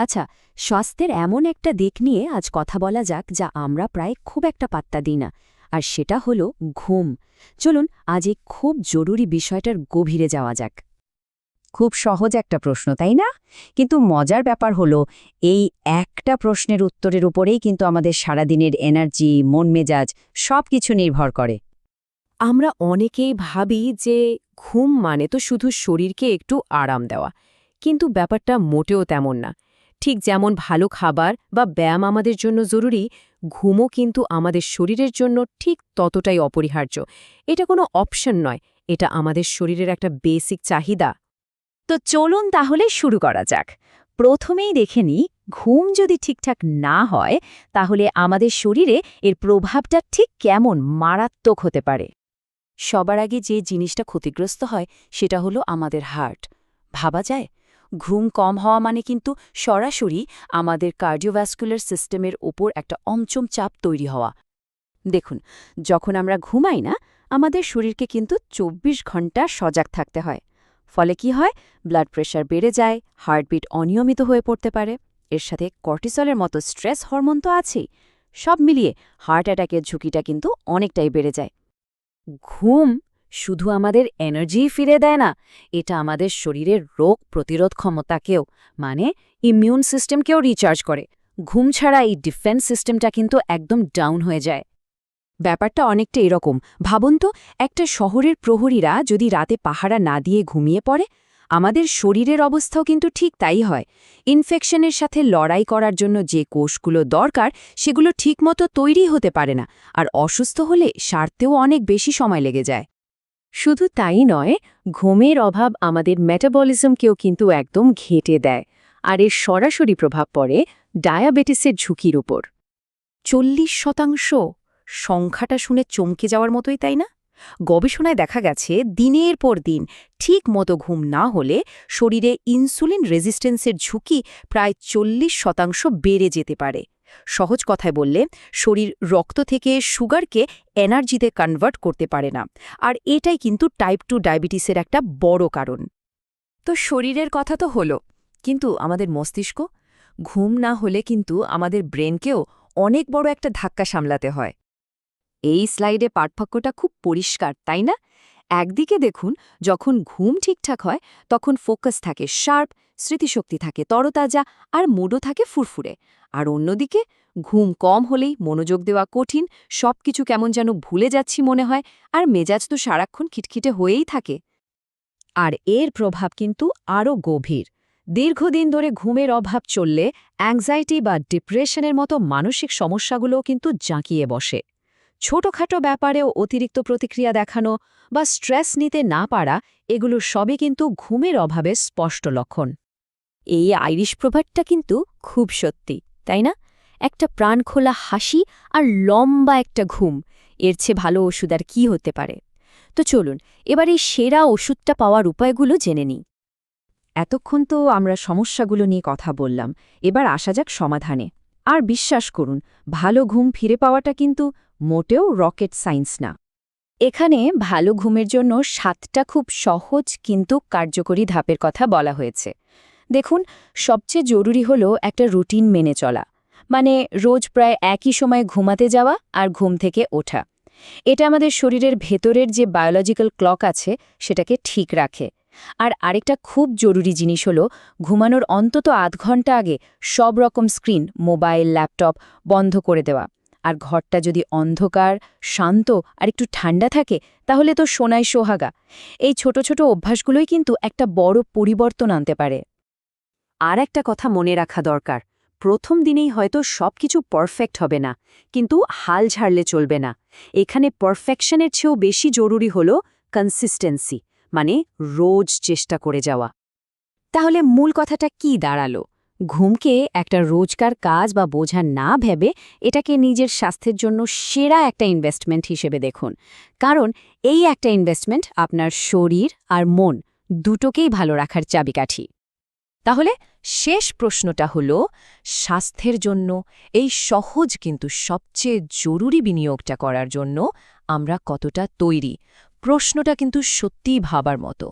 আচ্ছা স্বাস্থ্যের এমন একটা দিক নিয়ে আজ কথা বলা যাক যা আমরা প্রায় খুব একটা পাত্তা দিই না, আর সেটা হলো ঘুম। চলুন আজ এই খুব জরুরি বিষয়টার গভীরে যাওয়া যাক। খুব সহজ একটা প্রশ্ন, তাই না? কিন্তু মজার ব্যাপার হলো, এই একটা প্রশ্নের উত্তরের উপরেই কিন্তু আমাদের সারাদিনের এনার্জি, মন মেজাজ সব কিছু নির্ভর করে। আমরা অনেকেই ভাবি যে ঘুম মানে তো শুধু শরীরকে একটু আরাম দেওয়া, কিন্তু ব্যাপারটা মোটেও তেমন না। ঠিক যেমন ভালো খাবার বা ব্যায়াম আমাদের জন্য জরুরি, ঘুমও কিন্তু আমাদের শরীরের জন্য ঠিক ততটাই অপরিহার্য। এটা কোনো অপশন নয়, এটা আমাদের শরীরের একটা বেসিক চাহিদা। তো চলুন তাহলে শুরু করা যাক। প্রথমেই দেখে নিই, ঘুম যদি ঠিকঠাক না হয়, তাহলে আমাদের শরীরে এর প্রভাবটা ঠিক কেমন মারাত্মক হতে পারে। সবার আগে যে জিনিসটা ক্ষতিগ্রস্ত হয়, সেটা হলো আমাদের হার্ট। ভাবা যায়? ঘুম কম হওয়া মানে কিন্তু সরাসরি আমাদের কার্ডিওভ্যাসকুলার সিস্টেমের ওপর একটা অঞ্চম চাপ তৈরি হওয়া। দেখুন, যখন আমরা ঘুমাই না, আমাদের শরীরকে কিন্তু ২৪ ঘণ্টা সজাগ থাকতে হয়। ফলে কি হয়? ব্লাড প্রেশার বেড়ে যায়, হার্টবিট অনিয়মিত হয়ে পড়তে পারে। এর সাথে কর্টিসলের মতো স্ট্রেস হরমোন তো আছেই। সব মিলিয়ে হার্ট অ্যাটাকের ঝুঁকিটা কিন্তু অনেকটাই বেড়ে যায়। ঘুম শুধু আমাদের এনার্জি ফিরে দেয় না, এটা আমাদের শরীরের রোগ প্রতিরোধ ক্ষমতাকেও মানে ইমিউন সিস্টেমকেও রিচার্জ করে। ঘুম ছাড়া এই ডিফেন্স সিস্টেমটা কিন্তু একদম ডাউন হয়ে যায়। ব্যাপারটা অনেকটা এরকম। ভাবুন তো, একটা শহরের প্রহরীরা যদি রাতে পাহারা না দিয়ে ঘুমিয়ে পড়ে, আমাদের শরীরের অবস্থাও কিন্তু ঠিক তাই হয়। ইনফেকশনের সাথে লড়াই করার জন্য যে কোষগুলো দরকার, সেগুলো ঠিকমতো তৈরি হতে পারে না, আর অসুস্থ হলে সারতেও অনেক বেশি সময় লেগে যায়। শুধু তাই নয়, ঘুমের অভাব আমাদের মেটাবলিজমকেও কিন্তু একদম ঘেঁটে দেয়, আর এর সরাসরি প্রভাব পড়ে ডায়াবেটিসের ঝুঁকির উপর। চল্লিশ শতাংশ? সংখ্যাটা শুনে চমকে যাওয়ার মতোই তাই না? গবেষণায় দেখা গেছে, দিনের পর দিন ঠিক মতো ঘুম না হলে শরীরে ইনসুলিন রেজিস্ট্যান্সের ঝুঁকি প্রায় চল্লিশ শতাংশ বেড়ে যেতে পারে। সহজ কথায় বললে, শরীর রক্ত থেকে সুগারকে এনার্জিতে কনভার্ট করতে পারে না। আর এটাই কিন্তু টাইপ টু ডায়াবেটিসের একটা বড় কারণ। তো শরীরের কথা তো হলো, কিন্তু আমাদের মস্তিষ্ক? ঘুম না হলে কিন্তু আমাদের ব্রেনকেও অনেক বড় একটা ধাক্কা সামলাতে হয়। এই স্লাইডে পার্থক্যটা খুব পরিষ্কার, তাই না? একদিকে দেখুন, যখন ঘুম ঠিকঠাক হয়, তখন ফোকাস থাকে শার্প স্মৃতিশক্তি থাকে, তরতাজা আর মুডও থাকে ফুরফুরে। আর অন্যদিকে, ঘুম কম হলেই মনোযোগ দেওয়া কঠিন, সবকিছু কেমন যেন ভুলে যাচ্ছি মনে হয়, আর মেজাজ তো সারাক্ষণ খিটখিটে হয়েই থাকে। আর এর প্রভাব কিন্তু আরও গভীর। দীর্ঘদিন ধরে ঘুমের অভাব চললে অ্যাংজাইটি বা ডিপ্রেশনের মতো মানসিক সমস্যাগুলোও কিন্তু জাঁকিয়ে বসে। ছোটখাটো ব্যাপারেও অতিরিক্ত প্রতিক্রিয়া দেখানো বা স্ট্রেস নিতে না পারা, এগুলো সবই কিন্তু ঘুমের অভাবে স্পষ্ট লক্ষণ। এই আইরিশ প্রভাবটা কিন্তু খুব সত্যি, তাই না? একটা প্রাণখোলা হাসি আর লম্বা একটা ঘুম, এর চেয়ে ভালো ওষুধ আর কী হতে পারে? তো চলুন, এবার এই সেরা ওষুধটা পাওয়ার উপায়গুলো জেনে নিই। এতক্ষণ তো আমরা সমস্যাগুলো নিয়ে কথা বললাম, এবার আসা যাক সমাধানে। আর বিশ্বাস করুন, ভালো ঘুম ফিরে পাওয়াটা কিন্তু মোটেও রকেট সায়েন্স না। এখানে ভালো ঘুমের জন্য সাতটা খুব সহজ কিন্তু কার্যকরী ধাপের কথা বলা হয়েছে। দেখুন, সবচেয়ে জরুরি হলো একটা রুটিন মেনে চলা। মানে রোজ প্রায় একই সময় ঘুমাতে যাওয়া আর ঘুম থেকে ওঠা। এটা আমাদের শরীরের ভেতরের যে বায়োলজিক্যাল ক্লক আছে, সেটাকে ঠিক রাখে। আর আরেকটা খুব জরুরি জিনিস হলো, ঘুমানোর অন্তত আধ ঘণ্টা আগে সব রকম স্ক্রিন মোবাইল ল্যাপটপ বন্ধ করে দেওয়া। আর ঘরটা যদি অন্ধকার, শান্ত আর একটু ঠান্ডা থাকে, তাহলে তো সোনাই সোহাগা। এই ছোট ছোট অভ্যাসগুলোই কিন্তু একটা বড় পরিবর্তন আনতে পারে। আর একটা কথা মনে রাখা দরকার। প্রথম দিনেই হয়তো সবকিছু পারফেক্ট হবে না, কিন্তু হাল ঝাড়লে চলবে না। এখানে পারফেকশনের চেয়েও বেশি জরুরি হল কনসিস্টেন্সি মানে রোজ চেষ্টা করে যাওয়া। তাহলে মূল কথাটা কি দাঁড়াল? ঘুমকে একটা রোজকার কাজ বা বোঝা না ভেবে এটাকে নিজের স্বাস্থ্যের জন্য সেরা একটা ইনভেস্টমেন্ট হিসেবে দেখুন। কারণ এই একটা ইনভেস্টমেন্ট আপনার শরীর আর মন দুটোকেই ভালো রাখার চাবিকাঠি। তাহলে শেষ প্রশ্নটা হল, স্বাস্থ্যের জন্য এই সহজ কিন্তু সবচেয়ে জরুরি বিনিয়োগটা করার জন্য আমরা কতটা তৈরি? প্রশ্নটা কিন্তু সত্যিই ভাবার মতো।